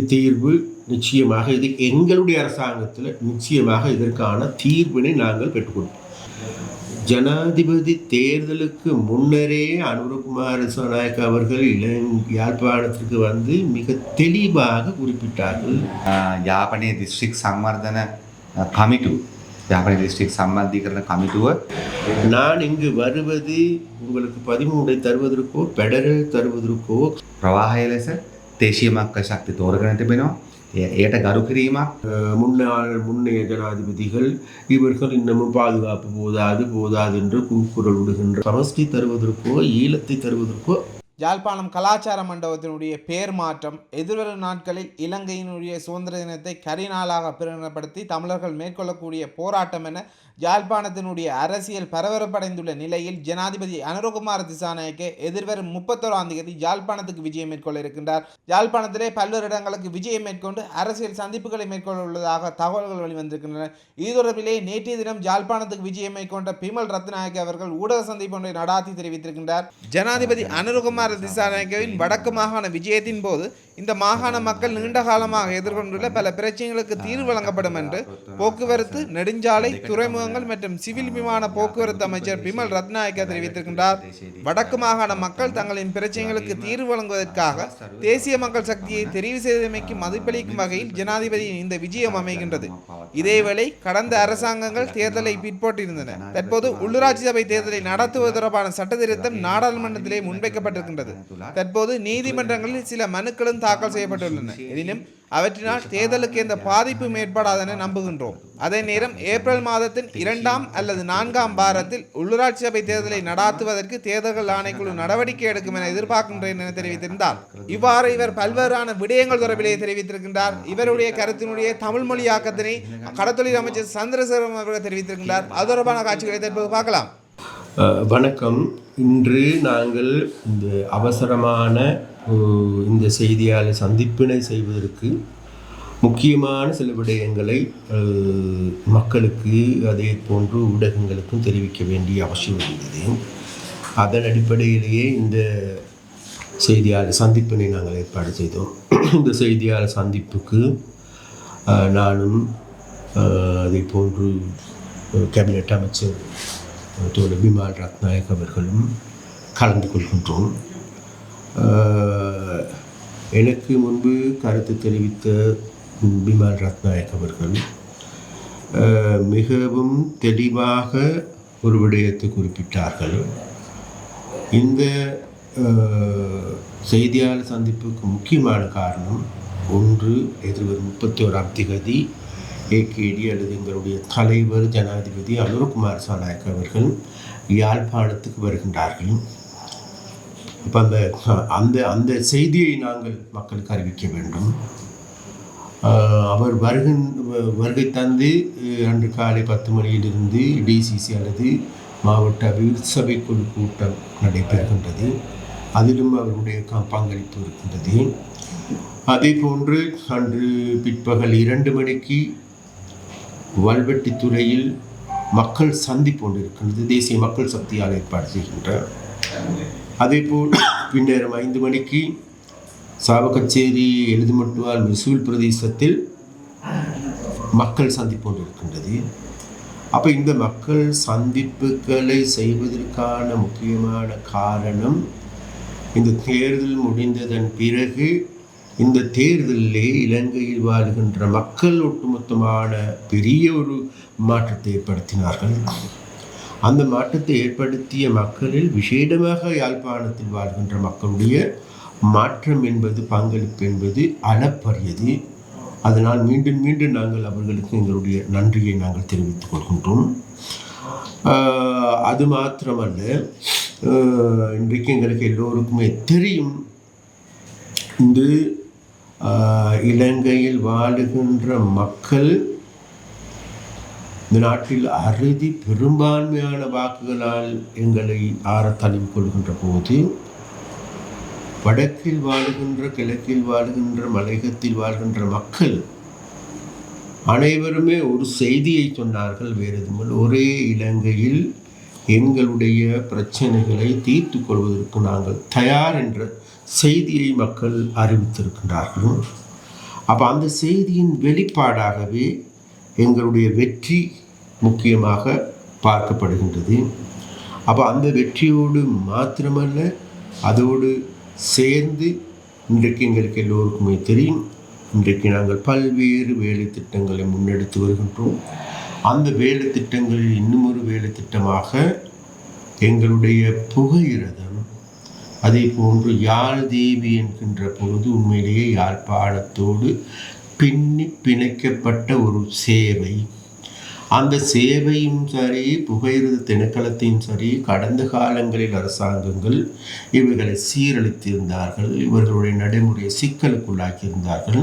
தீர்வு நிச்சயமாக இது எங்களுடைய அரசாங்கத்தில் நிச்சயமாக இதற்கான தீர்வினை நாங்கள் பெற்றுக்கொள்வோம் ஜனாதிபதி தேர்தலுக்கு முன்னரே அனுரகுமார சனாயக் அவர்கள் இளங் யாழ்ப்பாணத்திற்கு வந்து மிக தெளிவாக குறிப்பிட்டார்கள். யாபனே டிஸ்ட்ரிக்ட் சம்மர்தன கமிட்டு. யாபனே டிஸ்ட்ரிக்ட் சம்மதிகரண கமிட்டுவை. நான் இங்கு வருவது உங்களுக்கு பதிமூன்றை தருவதற்கோ பெடரல் தருவதற்கோ. பிரவாக இல்லை சார். දේශීයමක්ක ශක්ති තෝරගෙන තිබෙනවා එය- එයට ගරු කිරීමක් அஹ், முன்னாள் முன்னைய ஜனாதிபதிகள் இவர்கள் இன்னமும் பாதுகாப்பு போதாது போதாது என்று கூக்குரல் விடுகின்ற சமஷ்டி தருவதற்கோ ஈழத்தை தருவதற்கோ யாழ்ப்பாணம் கலாச்சார மண்டபத்தினுடைய பெயர் மாற்றம் எதிர்வரும் நாட்களில் இலங்கையினுடைய சுதந்திர தினத்தை கரிநாளாக பிரகடனப்படுத்தி தமிழர்கள் மேற்கொள்ளக்கூடிய போராட்டம் என யாழ்ப்பாணத்தினுடைய அரசியல் பரபரப்படைந்துள்ள நிலையில் ஜனாதிபதி அனுரகுமார திசாநாயக்கே எதிர்வரும் முப்பத்தோராம் தேதி யாழ்ப்பாணத்துக்கு விஜயம் மேற்கொள்ள இருக்கின்றார். யாழ்ப்பாணத்திலே பல்வேறு இடங்களுக்கு விஜயம் மேற்கொண்டு அரசியல் சந்திப்புகளை மேற்கொள்ள உள்ளதாக தகவல்கள் வெளிவந்திருக்கின்றன. இது தொடர்பிலே நேற்றைய தினம் யாழ்ப்பாணத்துக்கு விஜயம் மேற்கொண்ட பிமல் ரத்நாயக் அவர்கள் ஊடக சந்திப்பு ஒன்றை நடாத்தி தெரிவித்திருக்கின்றார். ஜனாதிபதி அனுரகுமார திசாநாயக்கவின் வடக்கு மாகாண விஜயத்தின் போது இந்த மாகாண மக்கள் நீண்ட காலமாக எதிர்கொண்டுள்ள பல பிரச்சனைகளுக்கு தீர்வு வழங்கப்படும் என்று போக்குவரத்து நெடுஞ்சாலை துறைமுகங்கள் மற்றும் சிவில் விமான போக்குவரத்து அமைச்சர் பிமல் ரத்நாயக்க தெரிவித்திருக்கின்றார். வடக்கு மாகாண மக்கள் தங்களின் பிரச்சனைகளுக்கு தீர்வு வழங்குவதற்காக தேசிய மக்கள் சக்தியை தெரிவு செய்தமைக்கு மதிப்பளிக்கும் வகையில் ஜனாதிபதியின் இந்த விஜயம் அமைகின்றது. இதேவேளை கடந்த அரசாங்கங்கள் தேர்தலை பிற்போட்டிருந்தன. தற்போது உள்ளூராட்சி சபை தேர்தலை நடத்துவது தொடர்பான சட்டத்திருத்தம் நாடாளுமன்றத்திலே முன்வைக்கப்பட்டிருக்கின்றது. தற்போது நீதிமன்றங்களில் சில மனுக்களும் தாக்கல் செய்யப்பட்டுள்ளன. எனினும் அவற்றினால் தேர்தலுக்கு எந்த பாதிப்பும் ஏற்படாதென நம்புகின்றோம். அதே நேரம் ஏப்ரல் மாதத்தின் இரண்டாம் அல்லது நான்காம் வாரத்தில் உள்ளூராட்சி சபை தேர்தலை நடாத்துவதற்கு தேர்தல்கள் ஆணைக்குழு நடவடிக்கை எடுக்கும் என எதிர்பார்க்கின்றேன் என தெரிவித்திருந்தார். இவ்வாறு இவர் பல்வேறான விடயங்கள் தொடர்பிலே தெரிவித்திருக்கின்றார். இவருடைய கருத்தினுடைய தமிழ் மொழியாக்கத்தினை கடத்தொழில் அமைச்சர் சந்திரசேகரன் அவர்கள் தெரிவித்திருக்கின்றார். அது தொடர்பான காட்சிகளை தற்போது பார்க்கலாம். வணக்கம். இன்று நாங்கள் இந்த அவசரமான இந்த செய்தியாளர் சந்திப்பினை செய்வதற்கு முக்கியமான சில விடயங்களை மக்களுக்கு அதே போன்று ஊடகங்களுக்கும் தெரிவிக்க வேண்டிய அவசியம் இருந்தது. அதன் அடிப்படையிலேயே இந்த செய்தியாளர் சந்திப்பினை நாங்கள் ஏற்பாடு செய்தோம். இந்த செய்தியாளர் சந்திப்புக்கு நானும் அதே போன்று கேபினட் அமைச்சர் தோழர் பிமால் ரத்நாயக் அவர்களும் கலந்து கொள்கின்றோம். எனக்கு முன்பு கருத்து தெரிவித்த பிமால் ரத்நாயக் அவர்கள் மிகவும் தெளிவாக ஒரு விடயத்தை குறிப்பிட்டார்கள். இந்த செய்தியாளர் சந்திப்புக்கு முக்கியமான காரணம் ஒன்று எதிர்வரும் முப்பத்தி ஓராம் திகதி ஏகேடி அல்லது எங்களுடைய தலைவர் ஜனாதிபதி அனுரகுமார் சாநாயக் அவர்கள் யாழ்ப்பாணத்துக்கு வருகின்றார்கள். இப்போ அந்த அந்த அந்த செய்தியை நாங்கள் மக்களுக்கு அறிவிக்க வேண்டும். அவர் வருகின் வருகை தந்து அன்று காலை பத்து மணியிலிருந்து டிசிசி அல்லது மாவட்ட அபிவிருத்தி சபை குழு கூட்டம் நடைபெறுகின்றது. அதிலும் அவருடைய க- பங்களிப்பு இருக்கின்றது. அதே போன்று அன்று பிற்பகல் இரண்டு மணிக்கு வல்வெட்டித்துறையில் மக்கள் சந்திப்பு ஒன்று இருக்கின்றது தேசிய மக்கள் சக்தியால் ஏற்பாடு செய்கின்றார் அதேபோல் பின்னேரம் ஐந்து மணிக்கு சாவகச்சேரி எழுதுமட்டுவால் மிசூல் பிரதேசத்தில் மக்கள் சந்திப்பு ஒன்று இருக்கின்றது அப்போ இந்த மக்கள் சந்திப்புகளை செய்வதற்கான முக்கியமான காரணம் இந்த தேர்தல் முடிந்ததன் பிறகு இந்த தேர்தலிலே இலங்கையில் வாழ்கின்ற மக்கள் ஒட்டுமொத்தமான பெரிய ஒரு மாற்றத்தை ஏற்படுத்தினார்கள். அந்த மாற்றத்தை ஏற்படுத்திய மக்களில் விசேடமாக யாழ்ப்பாணத்தில் வாழ்கின்ற மக்களுடைய மாற்றம் என்பது பங்களிப்பு என்பது அளப்பரியது. அதனால் மீண்டும் மீண்டும் நாங்கள் அவர்களுக்கு எங்களுடைய நன்றியை நாங்கள் தெரிவித்துக் கொள்கின்றோம். அது மாத்திரமல்ல இன்றைக்கு எங்களுக்கு எல்லோருக்குமே தெரியும். இந்த இலங்கையில் வாழுகின்ற மக்கள் இந்த நாட்டில் அறுதி பெரும்பான்மையான வாக்குகளால் எங்களை ஆற கொள்கின்ற போது வடக்கில் வாழுகின்ற கிழக்கில் வாழுகின்ற மலையகத்தில் வாழ்கின்ற மக்கள் அனைவருமே ஒரு செய்தியை சொன்னார்கள். வேறு எதுவும் ஒரே இலங்கையில் எங்களுடைய பிரச்சனைகளை தீர்த்து கொள்வதற்கு நாங்கள் தயார் என்ற செய்தியை மக்கள் அறிவித்திருக்கின்றார்கள். அப்போ அந்த செய்தியின் வெளிப்பாடாகவே எங்களுடைய வெற்றி முக்கியமாக பார்க்கப்படுகின்றது. அப்போ அந்த வெற்றியோடு மாத்திரமல்ல அதோடு சேர்ந்து இன்றைக்கு எங்களுக்கு எல்லோருக்குமே தெரியும் இன்றைக்கு நாங்கள் பல்வேறு வேலை திட்டங்களை முன்னெடுத்து வருகின்றோம். அந்த வேலை திட்டங்களில் இன்னும் ஒரு வேலை திட்டமாக எங்களுடைய புகையிரதம் அதே போன்று யாழ் தேவி என்கின்ற பொழுது உண்மையிலேயே யாழ்ப்பாணத்தோடு பின்னி பிணைக்கப்பட்ட ஒரு சேவை. அந்த சேவையும் சரி புகையிரத திணைக்களத்தையும் சரி கடந்த காலங்களில் அரசாங்கங்கள் இவைகளை சீரழித்திருந்தார்கள். இவர்களுடைய நடைமுறையை சிக்கலுக்குள்ளாக்கியிருந்தார்கள்.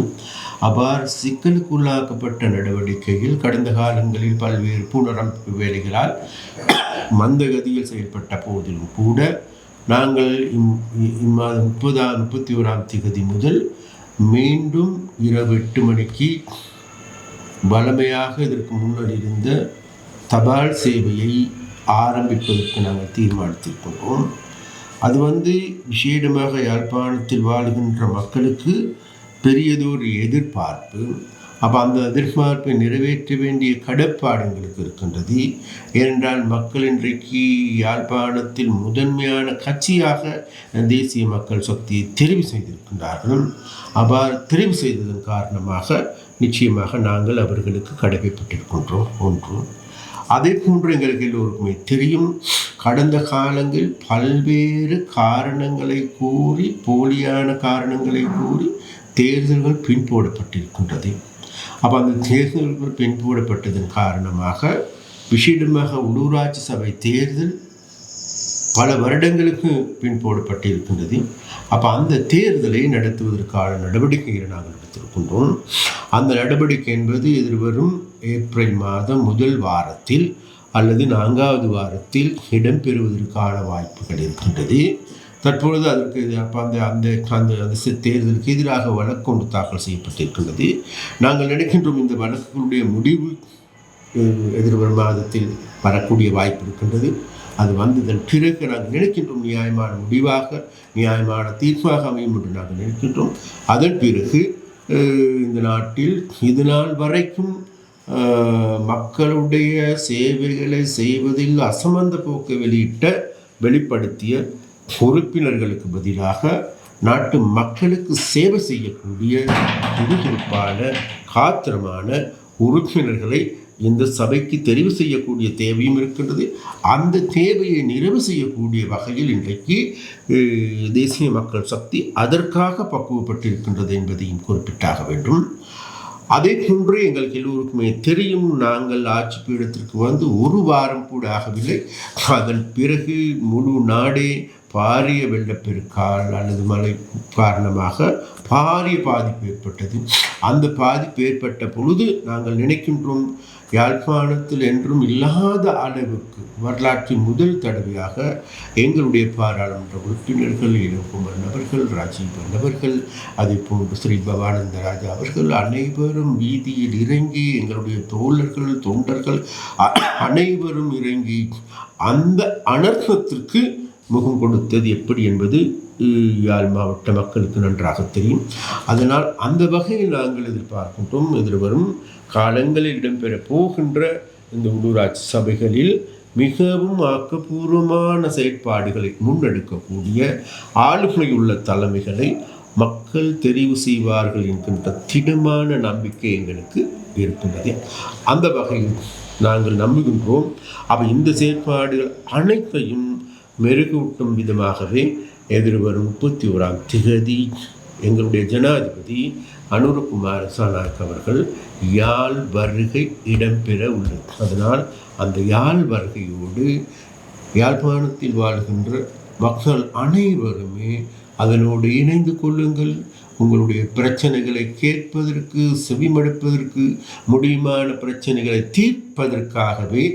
அவ்வாறு சிக்கலுக்குள்ளாக்கப்பட்ட நடவடிக்கையில் கடந்த காலங்களில் பல்வேறு புனரமைப்பு வேலைகளால் மந்தகதியில் செயல்பட்ட போதிலும் கூட நாங்கள் இம் இம்மாதம் முப்பதாம் முப்பத்தி ஓராம் திகதி முதல் மீண்டும் இரவு எட்டு மணிக்கு வழமையாக இதற்கு முன்னர் இருந்த தபால் சேவையை ஆரம்பிப்பதற்கு நாங்கள் தீர்மானித்திருக்கிறோம் அது வந்து விசேடமாக யாழ்ப்பாணத்தில் வாழுகின்ற மக்களுக்கு பெரியதொரு எதிர்பார்ப்பு. அப்போ அந்த எதிர்பார்ப்பை நிறைவேற்ற வேண்டிய கடப்பாடு எங்களுக்கு இருக்கின்றது. ஏனென்றால் மக்கள் இன்றைக்கு யாழ்ப்பாணத்தில் முதன்மையான கட்சியாக தேசிய மக்கள் சக்தியை தெரிவு செய்திருக்கின்றார்கள் அவ்வாறு தெரிவு செய்ததன் காரணமாக நிச்சயமாக நாங்கள் அவர்களுக்கு கடமைப்பட்டிருக்கின்றோம் ஒன்று. அதே போன்று எங்களுக்கு எல்லோருக்குமே தெரியும் கடந்த காலங்கள் பல்வேறு காரணங்களை கூறி போலியான காரணங்களை கூறி தேர்தல்கள் பின்போடப்பட்டிருக்கின்றது. அப்போ அந்த தேர்தல்கள் பின்புடப்பட்டதன் காரணமாக விசேடமாக உள்ளூராட்சி சபை தேர்தல் பல வருடங்களுக்கு பின் போடப்பட்டிருக்கின்றது. அப்போ அந்த தேர்தலை நடத்துவதற்கான நடவடிக்கைகளை நாங்கள் எடுத்திருக்கின்றோம். அந்த நடவடிக்கை என்பது எதிர்வரும் ஏப்ரல் மாதம் முதல் வாரத்தில் அல்லது நான்காவது வாரத்தில் இடம்பெறுவதற்கான வாய்ப்புகள் இருக்கின்றது. தற்பொழுது அதற்கு அந்த அந்த அந்த அந்த தேர்தலுக்கு எதிராக வழக்கு ஒன்று தாக்கல் செய்யப்பட்டிருக்கின்றது. நாங்கள் நினைக்கின்றோம் இந்த வழக்குகளுடைய முடிவு எதிர்வரும் மாதத்தில் வரக்கூடிய வாய்ப்பு இருக்கின்றது. அது வந்ததன் பிறகு நாங்கள் நினைக்கின்றோம் நியாயமான முடிவாக நியாயமான தீர்ப்பாக அமையும் என்று நாங்கள் நினைக்கின்றோம். அதன் பிறகு இந்த நாட்டில் இது நாள் வரைக்கும் மக்களுடைய சேவைகளை செய்வதில் அசமந்த போக்கு வெளியிட்ட வெளிப்படுத்திய உறுப்பினர்களுக்கு பதிலாக நாட்டு மக்களுக்கு சேவை செய்யக்கூடிய துருதுருப்பான காத்திரமான உறுப்பினர்களை இந்த சபைக்கு தெரிவு செய்யக்கூடிய தேவையும் இருக்கின்றது. அந்த தேவையை நிறைவு செய்யக்கூடிய வகையில் இன்றைக்கு தேசிய மக்கள் சக்தி அதற்காக பக்குவப்பட்டிருக்கின்றது என்பதையும் குறிப்பிட்டாக வேண்டும். அதே போன்று எங்களுக்கு எல்லோருக்குமே தெரியும் நாங்கள் ஆட்சி பீடத்திற்கு வந்து ஒரு வாரம் கூட ஆகவில்லை. அதன் பிறகு முழு நாடே பாரிய வெள்ளப்பெருக்கால் அல்லது மழை காரணமாக பாரிய பாதிப்பு ஏற்பட்டது. அந்த பாதிப்பு ஏற்பட்ட பொழுது நாங்கள் நினைக்கின்றோம் யாழ்ப்பாணத்தில் என்றும் இல்லாத அளவுக்கு வரலாற்றின் முதல் தடவையாக எங்களுடைய பாராளுமன்ற உறுப்பினர்கள் இளங்குமர் நபர்கள் ராஜீவ் நபர்கள் அதே போன்று ஸ்ரீ பவானந்த ராஜா அவர்கள் அனைவரும் வீதியில் இறங்கி எங்களுடைய தோழர்கள் தொண்டர்கள் அனைவரும் இறங்கி அந்த அனர்த்தத்திற்கு முகம் கொடுத்தது எப்படி என்பது யாழ் மாவட்ட மக்களுக்கு நன்றாக தெரியும். அதனால் அந்த வகையில் நாங்கள் எதிர்பார்க்கின்றோம் எதிர்வரும் காலங்களில் இடம்பெற போகின்ற இந்த உள்ளூராட்சி சபைகளில் மிகவும் ஆக்கப்பூர்வமான செயற்பாடுகளை முன்னெடுக்கக்கூடிய ஆளுமையுள்ள தலைமைகளை மக்கள் தெரிவு செய்வார்கள் என்கின்ற திடமான நம்பிக்கை எங்களுக்கு இருக்கின்றது. அந்த வகையில் நாங்கள் நம்புகின்றோம். அவை இந்த செயற்பாடுகள் அனைத்தையும் மெருகூட்டும் விதமாகவே எதிர்வரும் முப்பத்தி ஓராம் திகதி. எங்களுடைய ஜனாதிபதி அனுரகுமார் சானாக் அவர்கள் யாழ் வருகை இடம்பெற உள்ளது. அதனால் அந்த யாழ் வருகையோடு யாழ்ப்பாணத்தில் வாழ்கின்ற மக்கள் அனைவருமே அதனோடு இணைந்து கொள்ளுங்கள். உங்களுடைய பிரச்சனைகளை கேட்பதற்கு செவிமடுப்பதற்கு முடியுமான பிரச்சனைகளை தீர்ப்பதற்காகவே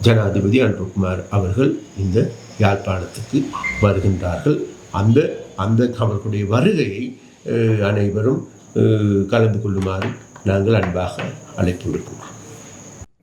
ஜனாதிபதி அனுரகுமார் அவர்கள் இந்த யாழ்ப்பாணத்துக்கு வருகின்றார்கள். அந்த அந்த அவர்களுடைய வருகையை அஹ், அனைவரும் அஹ், கலந்து கொள்ளுமாறு நாங்கள் அன்பாக அழைப்பு விடுக்கிறோம்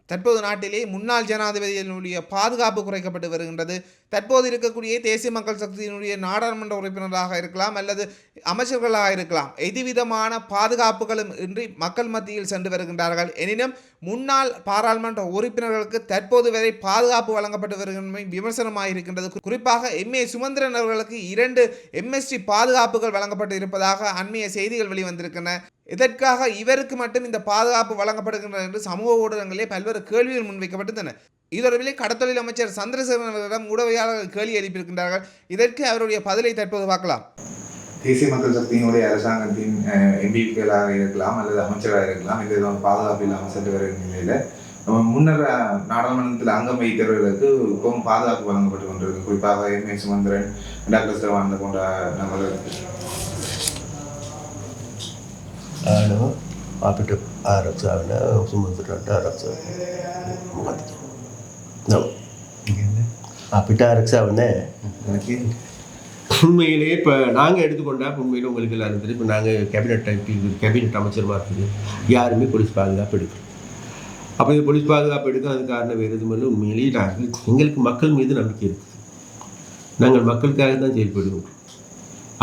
தற்போது நாட்டிலே முன்னாள் ஜனாதிபதியினுடைய பாதுகாப்பு குறைக்கப்பட்டு வருகின்றது. தற்போது இருக்கக்கூடிய தேசிய மக்கள் சக்தியினுடைய நாடாளுமன்ற உறுப்பினராக இருக்கலாம் அல்லது அமைச்சர்களாக இருக்கலாம். எதுவிதமான பாதுகாப்புகளும் இன்றி மக்கள் மத்தியில் சென்று வருகின்றார்கள். எனினும் முன்னாள் பாராளுமன்ற உறுப்பினர்களுக்கு தற்போது வரை பாதுகாப்பு வழங்கப்பட்டு வருகின்றமை விமர்சனமாக இருக்கின்றது. குறிப்பாக எம்ஏ சுமந்திரன் அவர்களுக்கு இரண்டு எம்எஸ்டி பாதுகாப்புகள் வழங்கப்பட்டு இருப்பதாக அண்மைய செய்திகள் வெளிவந்திருக்கின்றன. இதற்காக இவருக்கு மட்டும் இந்த பாதுகாப்பு வழங்கப்படுகின்றது என்று சமூக ஊடகங்களிலே பல்வேறு கேள்விகள் முன்வைக்கப்பட்டிருந்தன இதொடர்பிலே கடத்தொழில் அமைச்சர் சந்திரசேகரன் அவர்களிடம் ஊடகவியாளர்கள் கேள்வி எழுப்பியிருக்கின்றார்கள். இதற்கு அவருடைய பதிலை தற்போது பார்க்கலாம். தேசிய மக்கள் சக்தியினுடைய அரசாங்கத்தின் எம்பிக்களாக இருக்கலாம் அல்லது அமைச்சராக இருக்கலாம் இந்த விதமான பாதுகாப்பு இல்லாமல் சென்று வருகிற நிலையில நம்ம முன்னர் அஹ், நாடாளுமன்றத்தில் அங்கம் வகித்தவர்களுக்கு இப்பவும் பாதுகாப்பு வழங்கப்பட்டு கொண்டிருக்கு குறிப்பாக M A Sumanthiran doctor Sivanantha போன்ற நபர்களுக்கு ආනව අපිට ආරක්ෂාවන සුමන්තරට ආරක්ෂ මොකද නව අපිට ආරක්ෂාව නෑ உண்மையிலேயே உண்மையிலே இப்போ நாங்கள் எடுத்துக்கொண்டா உண்மையில் உண்மையிலே உங்களுக்கு எல்லாரும் தெரியும். இப்போ நாங்கள் கேபினட் டைப் கேபினட் அமைச்சரமாக இருக்குது யாருமே போலீஸ் பாதுகாப்பு எடுக்கிறோம் அப்போ இந்த போலீஸ் பாதுகாப்பு எடுக்க அது காரணம் வேறு எதுவும் இல்லை. உண்மையிலேயே நாங்கள் எங்களுக்கு மக்கள் மீது நம்பிக்கை இருக்குது. நாங்கள் மக்களுக்காக தான் செயல்படுவோம்.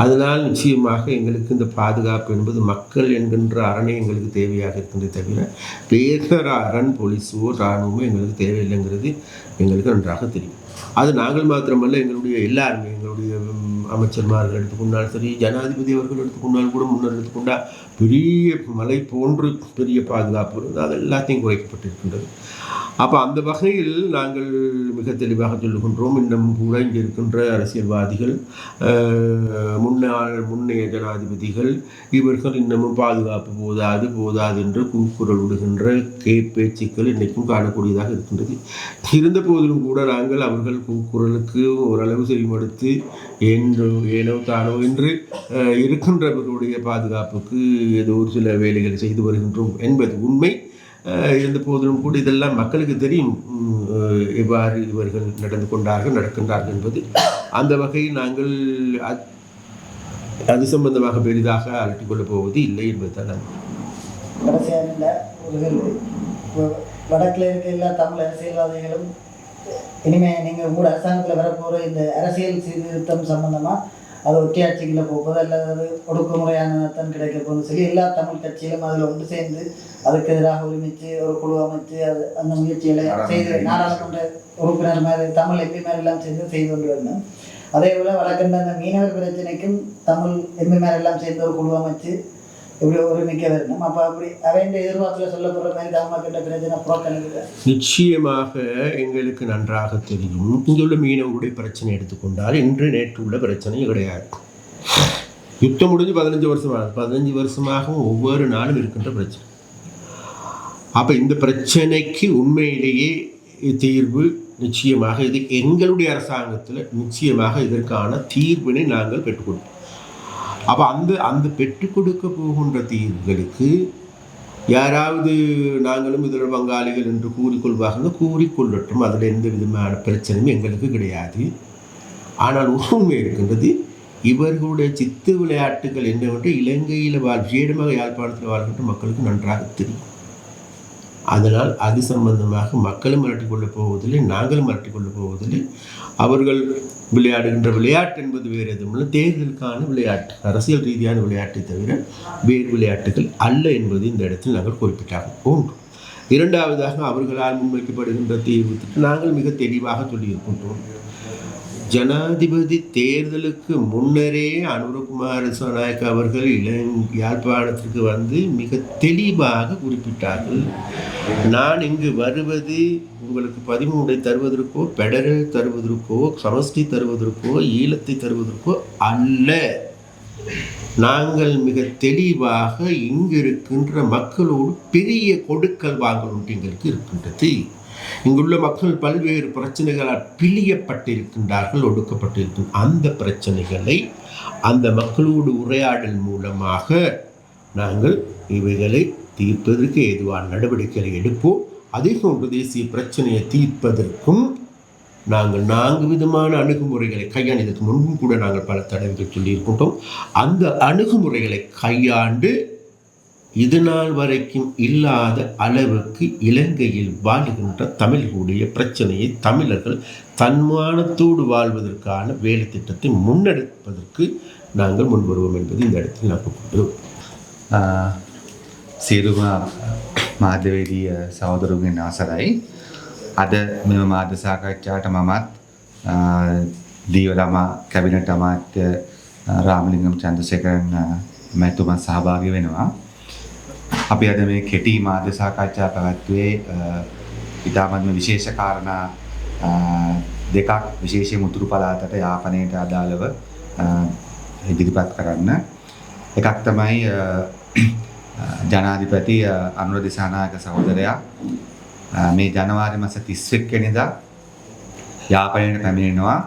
அதனால் நிச்சயமாக எங்களுக்கு இந்த பாதுகாப்பு என்பது மக்கள் என்கின்ற அரணை எங்களுக்கு தேவையாக இருக்கின்றே தவிர பேரர அரண் போலீஸோ இராணுவமோ எங்களுக்கு தேவையில்லைங்கிறது எங்களுக்கு நன்றாக தெரியும். அது நாங்கள் மாத்திரமல்ல எங்களுடைய எல்லாருமே எங்களுடைய அமைச்சர்மார்கள் எடுத்துக்கொண்டால் சரி ஜனாதிபதி அவர்கள் எடுத்துக்கொண்டால் கூட முன்னர் எடுத்துக்கொண்டால் பெரிய மலை போன்று பெரிய பாதுகாப்பு அது எல்லாத்தையும் குறைக்கப்பட்டிருக்கின்றது. அப்போ அந்த வகையில் நாங்கள் மிக தெளிவாக சொல்லுகின்றோம். இன்னும் கூட இங்கே இருக்கின்ற அரசியல்வாதிகள் முன்னாள் முன்னைய ஜனாதிபதிகள் இவர்கள் இன்னமும் பாதுகாப்பு போதாது போதாது என்று கூக்குரல் விடுகின்ற கே பேச்சுக்கள் இன்றைக்கும் காணக்கூடியதாக இருக்கின்றது. இருந்த போதிலும் கூட நாங்கள் அவர்கள் கூக்குரலுக்கு ஓரளவு செவிமடுத்து ஏனோ ஏனோ தானோ என்று இருக்கின்றவர்களுடைய பாதுகாப்புக்கு ஏதோ ஒரு சில வேலைகளை செய்து வருகின்றோம் என்பது உண்மை. இருந்த போதிலும் கூட இதெல்லாம் மக்களுக்கு தெரியும். இவ்வாறு எவ்வாறு இவர்கள் நடந்து கொண்டார்கள் நடக்கின்றார்கள் என்பது. அந்த வகையில் நாங்கள் அ- அது சம்பந்தமாக பெரிதாக அலட்டிக் கொள்ளப் போவது இல்லை என்பதுதான் நான் ஒரு வடக்கில் இருக்க எல்லா தமிழ் அரசியல்வாதிகளும் இனிமே நீங்கள் உங்களோட அரசாங்கத்தில் வரப்போகிற இந்த அரசியல் சீர்திருத்தம் சம்பந்தமாக அது ஒற்றையாட்சிக்குள்ள போகுது அல்லது அது ஒடுக்குமுறையான தான் கிடைக்க போகுது. சொல்லி எல்லா தமிழ் கட்சியிலும் அதில் ஒன்று சேர்ந்து அதுக்கு எதிராக ஒருமிச்சு ஒரு குழு அமைச்சு அது அந்த முயற்சிகளை செய்து நாடாளுமன்ற உறுப்பினர் மாதிரி தமிழ் எம்பி மாதிரி எல்லாம் சேர்ந்து செய்து கொண்டு வரணும். அதே போல் வழக்கின்ற அந்த மீனவர் பிரச்சனைக்கும் தமிழ் எம்பி மாதிரி எல்லாம் சேர்ந்து ஒரு குழு அமைச்சு இப்படி ஒருமிக்க வரணும் அப்போ அப்படி அவன் எதிர்பார்ப்பில் சொல்லப்படுற மாதிரி தமிழ் கிட்ட பிரச்சனை புறக்கணிக்கிற நிச்சயமாக எங்களுக்கு நன்றாக தெரியும். இங்குள்ள மீனவருடைய பிரச்சனை எடுத்துக்கொண்டால் இன்று நேற்று உள்ள பிரச்சனை கிடையாது. யுத்தம் முடிஞ்சு பதினஞ்சு வருஷமாக பதினஞ்சு வருஷமாகவும் ஒவ்வொரு நாளும் இருக்கின்ற பிரச்சனை. அப்போ இந்த பிரச்சனைக்கு உண்மையிலேயே தீர்வு நிச்சயமாக இது எங்களுடைய அரசாங்கத்தில் நிச்சயமாக இதற்கான தீர்வினை நாங்கள் பெற்றுக்கொண்டோம் அப்போ அந்த அந்த பெற்றுக் கொடுக்க போகின்ற தீர்வுகளுக்கு யாராவது நாங்களும் இதில் பங்காளிகள் என்று கூறிக்கொள்வார்கள் கூறிக்கொள்ளட்டும். அதில் எந்த விதமான பிரச்சனையும் எங்களுக்கு கிடையாது. ஆனால் உண்மை இருக்கின்றது இவர்களுடைய சித்து விளையாட்டுகள் என்னவென்று இலங்கையில் வாழ் விசேடமாக யாழ்ப்பாணத்தில் வாழ்கின்ற மக்களுக்கு நன்றாக தெரியும். அதனால் அது சம்பந்தமாக மக்களும் மிரட்டிக்கொள்ளப் போவதில்லை நாங்களும் மிரட்டிக்கொள்ளப் போவதில்லை. அவர்கள் விளையாடுகின்ற விளையாட்டு என்பது வேறு எதுவும் இல்லை. தேர்தலுக்கான விளையாட்டு அரசியல் ரீதியான விளையாட்டை தவிர வேறு விளையாட்டுகள் அல்ல என்பது இந்த இடத்தில் நாங்கள் குறிப்பிட்டாக ஒன்று. இரண்டாவதாக அவர்களால் முன்வைக்கப்படுகின்ற தீர்வு நாங்கள் மிக தெளிவாக சொல்லியிருக்கின்றோம். ஜனாதிபதி தேர்தலுக்கு முன்னரே அனுரகுமார சோநாயக் அவர்கள் இளங் யாழ்ப்பாணத்திற்கு வந்து மிக தெளிவாக குறிப்பிட்டார்கள். நான் இங்கு வருவது உங்களுக்கு பதிமூன்றை தருவதற்கோ பெடரல் தருவதற்கோ சமஷ்டி தருவதற்கோ ஈழத்தை தருவதற்கோ அல்ல. நாங்கள் மிக தெளிவாக இங்கு இருக்கின்ற மக்களோடு பெரிய கொடுக்கல் வாங்கல் ஒன்று எங்களுக்கு இருக்கின்றது. இங்குள்ள மக்கள் பல்வேறு பிரச்சனைகளால் பிழியப்பட்டிருக்கின்றார்கள் ஒடுக்கப்பட்டிருக்கும் அந்த பிரச்சனைகளை அந்த மக்களோடு உரையாடல் மூலமாக நாங்கள் இவைகளை தீர்ப்பதற்கு ஏதுவான நடவடிக்கைகளை எடுப்போம். அதே போன்று தேசிய பிரச்சனையை தீர்ப்பதற்கும் நாங்கள் நான்கு விதமான அணுகுமுறைகளை கையாண்டு இதற்கு முன்பும் கூட நாங்கள் பல தடவைகள் சொல்லியிருக்கின்றோம். அந்த அணுகுமுறைகளை கையாண்டு இது நாள் வரைக்கும் இல்லாத அளவுக்கு இலங்கையில் வாழுகின்ற தமிழர்களுடைய பிரச்சனையை தமிழர்கள் தன்மானத்தோடு வாழ்வதற்கான வேலை திட்டத்தை முன்னெடுப்பதற்கு நாங்கள் முன்வருவோம் என்பது இந்த இடத்தில் நான் கூப்பிடுவோம் සියලුම මාධ්‍යවේදී සහෝදරුගෙන් ආසරයි. අද මෙම මාධ්‍ය සාකච්ඡාවට මමත් අ, දීවලමා කැබිනට් අමාත්‍ය අ, රාමලිංගම් චන්ද්‍රසේකරන් අ, මැතිතුමන් සහභාගී වෙනවා. අපි අද මේ කෙටි මාධ්‍ය සාකච්ඡා පැවැත්වුවේ අ, ඉතාමත්ම විශේෂ කාරණා අ, දෙකක්. විශේෂයෙන් උතුරු පළාතට යාපනයට අදාළව අ, ඉදිරිපත් කරන්න. එකක් තමයි අ, අ, ජනාධිපති අ, අනුර දිසානායක සහෝදරයා. අ, මේ ජනවාරි මාස 31 වෙනිදා යාපනයට පැමිණෙනවා.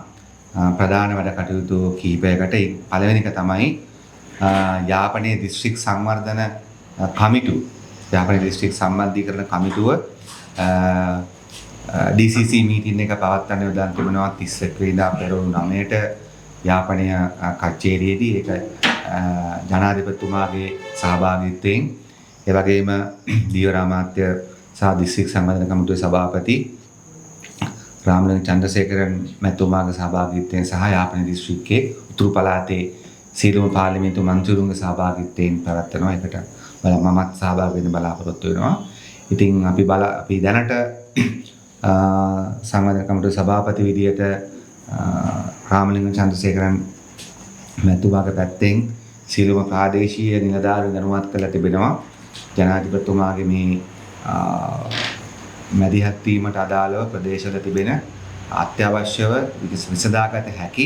අ, ප්‍රධාන වැඩ කටයුතු කිහිපයකට ඒ පළවෙනි එක තමයි අ, යාපනයේ දිස්ත්‍රික් සංවර්ධන අ, කමිටුව යාපනයේ දිස්ත්‍රික් සම්බන්ධීකරණ කමිටුව අ, අ, DCC මීටින් එක පවත්වන්න යොදාන් තිබෙනවා 31 වෙනිදා පෙරවරු 9ට යාපනය අ, කච්චේරියේදී ඒක අ, ජනාධිපතිතුමාගේ සහභාගීත්වයෙන් ඒ වගේම දීවර අමාත්‍ය සහ දිස්ත්‍රික් සංවර්ධන කමිටුවේ සභාපති රාමලිංග චන්ද්‍රසේකරන් මැතිතුමාගේ සහභාගීත්වයෙන් සහ යාපන දිස්ත්‍රික්කයේ උතුරු පළාතේ සීලම පාර්ලිමේන්තු මන්ත්‍රීවරුන්ගේ සහභාගීත්වයෙන් පැවැත්වෙනවා. ඒකට බල මමත් සහභාගී වෙන්න බලාපොරොත්තු වෙනවා. ඉතින් අපි බල අපි දැනට අ, සංවර්ධන කමිටුවේ සභාපති විදියට අ, රාමලිංග චන්ද්‍රසේකරන් මැතිතුමාගේ පැත්තෙන් සීලම ප්‍රාදේශීය නිලධාරීන් දැනුවත් කරලා තිබෙනවා. ජනාධිපතිතුමාගේ මේ අ, මැදිහත් වීමට අදාළව ප්‍රදේශවල තිබෙන අත්‍යවශ්‍යව විස- විසඳාගත හැකි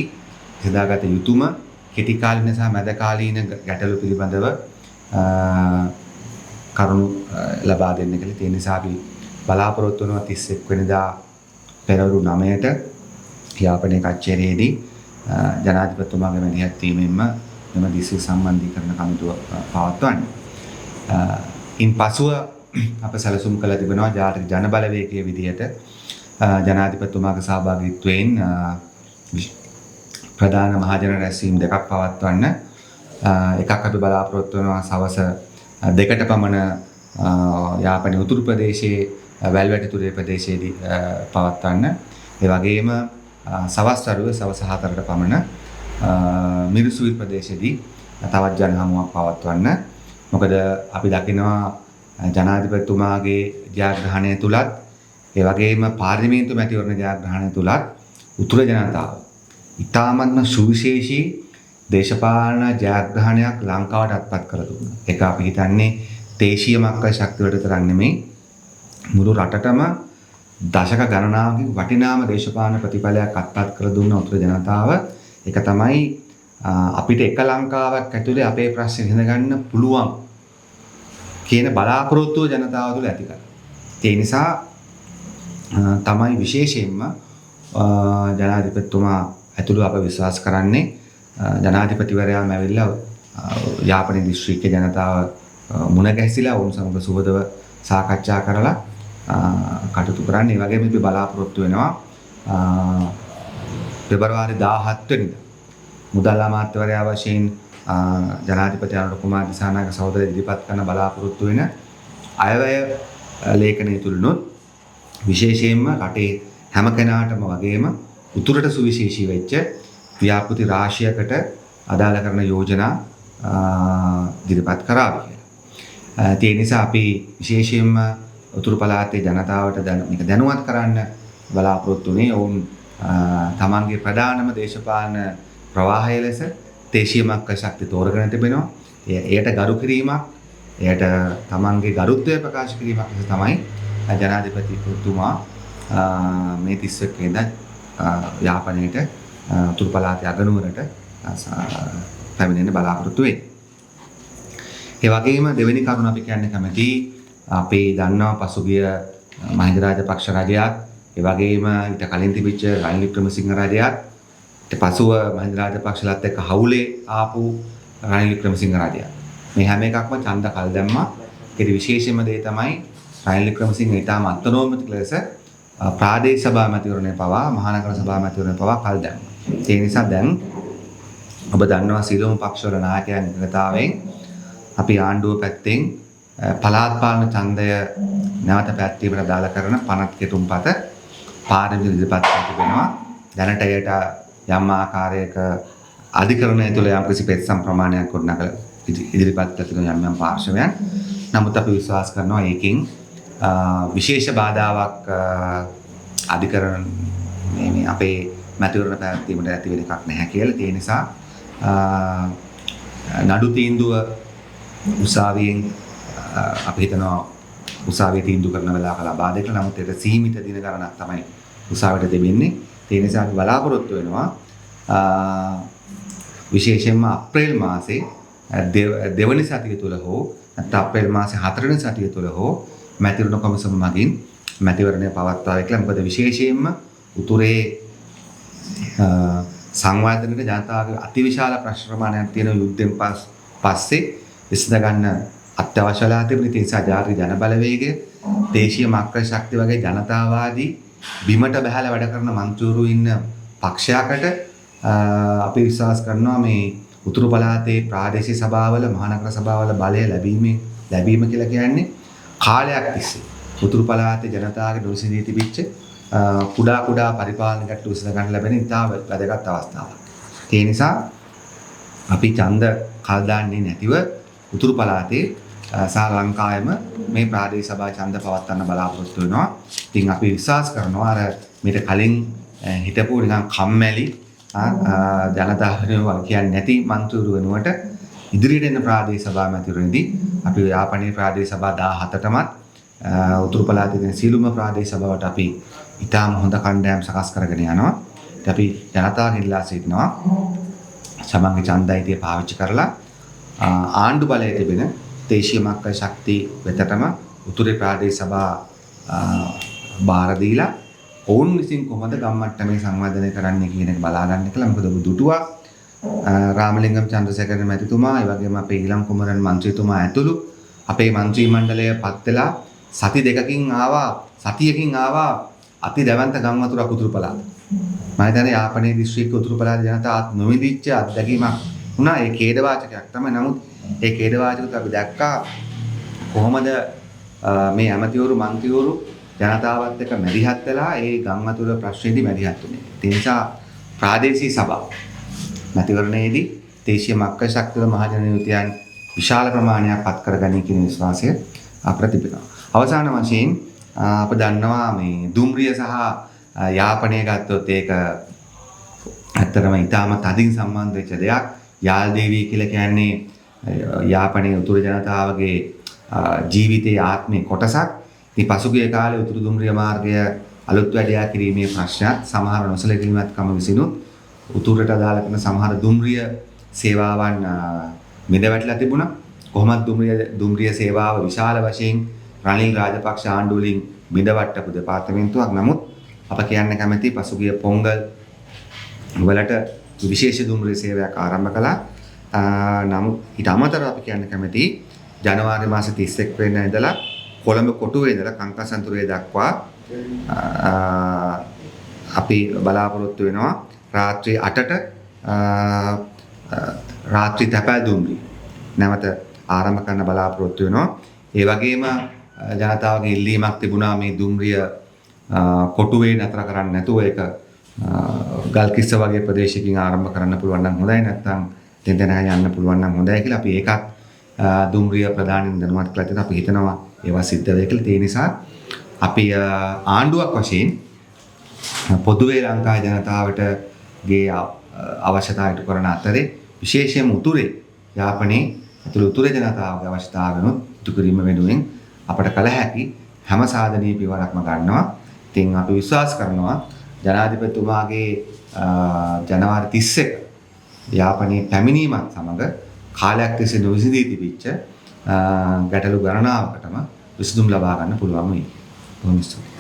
විසඳාගත යුතුම කෙටි කාලීන සහ මැද කාලීන ග- ගැටලු පිළිබඳව අ, කරුණු අ, ලබා දෙන්න කියලා. ඒ නිසා අපි බලාපොරොත්තු වෙනවා 31 වෙනිදා පෙරවරු 9ට යාපනයේ කච්චේරියේදී අ, ජනාධිපතිතුමාගේ මැදිහත් වීමෙන්ම මෙම දිස්ත්‍රික් සම්බන්ධීකරණ කමිටුව අ, පවත්වන්නේ. අ, ඉන් පසුව අප සැලසුම් කළ තිබෙනවා ජාතික ජන බලවේගයේ විදිහට අ, ජනාධිපතිතුමාගේ සහභාගීත්වයෙන් අ, විශ්- ප්‍රධාන මහජන රැස්වීම් දෙකක් පවත්වන්න අ, එකක් අපි බලාපොරොත්තු වෙනවා සවස අ, දෙකට පමණ අ, යාපනයේ උතුරු ප්‍රදේශයේ අ, වැල්වැටිතුරේ ප්‍රදේශයේදී අ, පවත්වන්න. ඒ වගේම අ, සවස් වරුවේ සවස 4ට පමණ අ, මිරිසුවි ප්‍රදේශයේදී තවත් ජන හමුවක් පවත්වන්න. මොකද අපි දකිනවා අ, ජනාධිපතිතුමාගේ ජයග්‍රහණය තුලත් ඒ වගේම පාර්ලිමේන්තු මැතිවරණ ජයග්‍රහණය තුලත් උතුර ජනතාව ඉතාමත්ම සුවිශේෂී දේශපාලන ජයග්‍රහණයක් ලංකාවට අත්පත් කර දුන්නා. ඒක අපි හිතන්නේ දේශීය මක්කල් ශක්තිය වලට තරම් නෙමෙයි මුළු රටටම දශක ගණනාවකින් වටිනාම දේශපාලන ප්‍රතිඵලයක් අත්පත් කර දුන්න උතුර ජනතාව ඒක තමයි අ, අපිට එක ලංකාවක් ඇතුලේ අපේ ප්‍රශ්න විසඳගන්න පුළුවන් කියන බලාපොරොත්තුව ජනතාව තුළ ඇති කරා. ඒ නිසා අ, තමයි විශේෂයෙන්ම අ, ජනාධිපතිතුමා ඇතුළු අප විශ්වාස කරන්නේ අ, ජනාධිපතිවරයාම ඇවිල්ලා අ, යාපනයේ දිස්ත්‍රික්කයේ ජනතාව අ, මුණ ගැසිලා ඔවුන් සමග සුහදව සාකච්ඡා කරලා අ, කටයුතු කරන්න. ඒ වගේම අපි බලාපොරොත්තු වෙනවා අ, පෙබරවාරි 17 වෙනිදා මුදල් අමාත්‍යවරයා වශයෙන් අ, ජනාධිපති අනුර කුමාර දිසානායක සහෝදරය ඉදිරිපත් කරන බලාපොරොත්තු වෙන අයවැය අ, ලේඛනය තුලනොත් විශේෂයෙන්ම රටේ හැම කෙනාටම වගේම උතුරට සුවිශේෂී වෙච්ච ව්‍යාපෘති රාශියකට අදාළ කරන යෝජනා අ, ඉදිරිපත් කරාවි කියලා. අ, ඒ නිසා අපි විශේෂයෙන්ම උතුරු පළාතේ ජනතාවට දැන- මේක දැනුවත් කරන්න බලාපොරොත්තු වෙන්නේ ඔවුන් අ, තමන්ගේ ප්‍රධානම දේශපාලන ප්‍රවාහය ලෙස දේශීය මක්ක ශක්තිය තෝරගෙන තිබෙනවා. එය- එයට ගරු කිරීමක්, එයට තමන්ගේ ගරුත්වය ප්‍රකාශ කිරීමක් ලෙස තමයි ජනාධිපතිතුමා අ, මේ 31 වෙනිදා අ, යාපනයේට අ, උතුරු පළාතේ අගනුවරට අ, ස- පැමිණෙන්න බලාපොරොත්තු වෙන්නේ. ඒ වගේම දෙවෙනි කරුණ අපි කියන්න කැමති අපි දන්නවා පසුගිය මහින්ද රාජපක්ෂ රජයත් ඒ වගේම ඊට කලින් තිබිච්ච රනිල් වික්‍රමසිංහ රජයත් ඊට පසුව මහින්ද රාජපක්ෂලත් එක්ක හවුලේ ආපු රනිල් වික්‍රමසිංහ රජයත්. මේ හැම එකක්ම ඡන්ද කල් දැම්මා. ඒකේ විශේෂම දේ තමයි රනිල් වික්‍රමසිංහ ඊටම අත්නෝමතික ලෙස අ, ප්‍රාදේශ සභා මැතිවරණය පවා මහනගර සභා මැතිවරණය පවා කල් දැම්මා. ඒ නිසා දැන් ඔබ දන්නවා සියලුම පක්ෂවල නායකයන් එකගතාවෙන් අපි ආණ්ඩුව පැත්තෙන් පළාත් පාලන ඡන්දය නැවත පැවැත්වීමට අදාළ කරන පනත් කෙටුම්පත පාර්ලිමේන්තු ඉදිරිපත් කර තිබෙනවා. දැනට එයට යම් ආකාරයක අධිකරණය තුළ යම්කිසි පෙත්සම් ප්‍රමාණයක් ගොඩනගලා ඉදි- ඉදිරිපත් කර තිබෙන යම් යම් පාර්ශවයන්. නමුත් අපි විශ්වාස කරනවා ඒකෙන් අ, විශේෂ බාධාවක් අ, අධිකරණ මේ මේ අපේ මැතිවරණ පැවැත්වීමට ඇති වෙන එකක් නැහැ කියලා. ඒ නිසා අ, නඩු තීන්දුව උසාවියෙන් අ, අපි හිතනවා උසාවියේ තීන්දුව කරන වෙලාවක ලබා දෙන්න. නමුත් ඒක සීමිත දින ගණනක් තමයි උසාවියට දෙන්නේ. ඒ නිසා අපි බලාපොරොත්තු වෙනවා අ, විශේෂයෙන්ම අප්‍රේල් මාසේ අ, දෙව- දෙවන සතිය තුළ හෝ නැත්නම් අප්‍රේල් මාසේ හතරවෙනි සතිය තුළ හෝ මැතිවරණ කොමිසම මගින් මැතිවරණය පවත්වාවේ කියලා. මොකද විශේෂයෙන්ම උතුරේ අ, සංවාදනක ජනතාවගේ අතිවිශාල ප්‍රශ්න ප්‍රමාණයක් තියෙන යුද්ධෙන් පස් පස්සේ විසඳ ගන්න අත්‍යවශ්‍ය වෙලා තිබෙන ඉතින් නිසා ජාතික ජනබලවේගය දේශීය මක්කර ශක්තිය වගේ ජනතාවාදී බිමට බහැලා වැඩ කරන මන්ත්‍රීවරු ඉන්න පක්ෂයකට අ, අපි විශ්වාස කරනවා මේ උතුරු පළාතේ ප්‍රාදේශීය සභාවල මහනගර සභාවල බලය ලැබීමේ ලැබීම කියලා කියන්නේ කාලයක් තිස්සේ උතුරු පළාතේ ජනතාවගේ නොසිඳී තිබිච්ච අ, කුඩා කුඩා පරිපාලන ගැටලු විසඳ ගන්න ලැබෙන ඉතා වැදගත් අවස්ථාවක්. ඒ නිසා අපි ඡන්ද කල් දාන්නේ නැතිව උතුරු පළාතේ අ, සහ ලංකාවෙම මේ ප්‍රාදේශීය සභා ඡන්ද පවත්වන්න බලාපොරොත්තු වෙනවා. ඉතින් අපි විශ්වාස කරනවා අර මීට කලින් අ, හිටපු නිකන් කම්මැලි ආ, අ, ජනතාවනේ කියන්නේ නැති මන්ත්‍රීවරු වෙනුවට ඉදිරියට එන ප්‍රාදේශීය සභා මැතිවරණදී අපි යාපනයේ ප්‍රාදේශීය සභා 17ටමත් අ, උතුරු පළාතේ තියෙන සීලුම ප්‍රාදේශීය සභාවට අපි ඉතාම හොඳ කණ්ඩායම් සකස් කරගෙන යනවා. ඉතින් අපි ජනතාවගෙන් ඉල්ලා සිටිනවා සමන්ගේ ඡන්දයිතිය පාවිච්චි කරලා ආ, ආණ්ඩු බලයේ තිබෙන දේශීය මක්කල් ශක්තිය වෙතටම උතුරේ ප්‍රාදේශ සභා ආ, බාර දීලා ඔවුන් විසින් කොහොමද ගම්මට්ටමේ සංවර්ධනය කරන්නේ කියන එක බලා ගන්න කියලා මොකද ඔබ දුටුවා. ආ, රාමලිංගම් චන්ද්‍රසේකර මැතිතුමා ඒ වගේම අපේ ඊළම් කුමරන් මන්ත්‍රීතුමා ඇතුළු අපේ මන්ත්‍රී මණ්ඩලය පත් වෙලා සති දෙකකින් ආවා සතියකින් ආවා. අති දැවන්ත ගම් වතුරක් උතුරු පළාත. මම හිතන්නේ යාපනයේ දිස්ත්‍රික්ක උතුරු පළාත ජනතාවත් නොවිදිච්ච අත්දැකීමක් වුණා. ඒ ඛේදවාචකයක් තමයි. නමුත් ඒ ඛේදවාචකත් අපි දැක්කා කොහොමද අ, මේ ඇමතිවරු මන්ත්‍රීවරු ජනතාවත් එක්ක මැදිහත් වෙලා ඒ ගම් වතුර ප්‍රශ්නේදී මැදිහත් වුණේ. ඒ නිසා ප්‍රාදේශීය සභාව මැතිවරණයේදී දේශීය මක්ක ශක්තිවල මහජන යුතියන් විශාල ප්‍රමාණයක් පත් කරගනී කියන විශ්වාසය අපට තිබෙනවා. අවසාන වශයෙන් අ, අප දන්නවා මේ දුම්රිය සහ අ, යාපනය ගත්තොත් ඒක ඇත්තටම ඉතාම තදින් සම්බන්ධ වෙච්ච දෙයක්. යාල් දේවිය කියලා කියන්නේ අ, යාපනයේ උතුරු ජනතාවගේ අ, ජීවිතයේ ආත්මේ කොටසක්. ඉතින් පසුගිය කාලේ උතුරු දුම්රිය මාර්ගය අලුත් වැඩයා කිරීමේ ප්‍රශ්නත් සමහර නොසලකීමත්කම විසිනුත් උතුරට අදාළ කරන සමහර දුම්රිය සේවාවන් අ, මිද වැටලා තිබුණා. කොහොමත් දුම්රිය දුම්රිය සේවාව විශාල වශයෙන් රනිල් රාජපක්ෂ ආණ්ඩුව වලින් මිදවට්ටපු දෙපාර්තමේන්තුවක්. නමුත් අප කියන්න කැමති පසුගිය පොංගල් වලට විශේෂ දුම්රිය සේවයක් ආරම්භ කළා. අ, නමුත් ඊට අමතරව අපි කියන්න කැමති ජනවාරි මාසේ 31 වෙනිදා ඉඳලා කොළඹ කොටුවේ ඉඳලා කංකසන්තුරේ දක්වා අ, අපි බලාපොරොත්තු වෙනවා රාත්‍රී 8ට අ, අ, රාත්‍රී තැපැල් දුම්රිය නැවත ආරම්භ කරන්න බලාපොරොත්තු වෙනවා. ඒ වගේම අ, ජනතාවගේ ඉල්ලීමක් තිබුණා මේ දුම්රිය අ, කොටුවේ නතර කරන්න නැතුව ඒක අ, ගල්කිස්ස වගේ ප්‍රදේශයකින් ආරම්භ කරන්න පුළුවන් නම් හොඳයි නැත්නම් දෙන්දෙනා යන්න පුළුවන් නම් හොඳයි කියලා අපි ඒකත් අ, දුම්රිය ප්‍රධානින් දැනුවත් කරලා තියෙනවා. අපි හිතනවා ඒවා සිද්ධ වෙයි කියලා. ඒ නිසා අපි අ, ආණ්ඩුවක් වශයෙන් පොදුවේ ලංකා ජනතාවට ගේ අ- අවශ්‍යතා ඉටු කරන අතරේ විශේෂයෙන්ම උතුරේ යාපනයේ ඇතුළු උතුරේ ජනතාවගේ අවශ්‍යතාවනුත් ඉටු කිරීම වෙනුවෙන් අපට කළ හැකි හැම සාධනීය පියවරක්ම ගන්නවා. ඉතින් අපි විශ්වාස කරනවා ජනාධිපතිතුමාගේ අ, ජනවාරි 31 යාපනයේ පැමිණීමත් සමග කාලයක් තිස්සේ නොවිසඳී තිබිච්ච අ, ගැටලු ගණනාවකටම විසඳුම් ලබා ගන්න පුළුවන් වෙයි. බොහොම ස්තුතියි.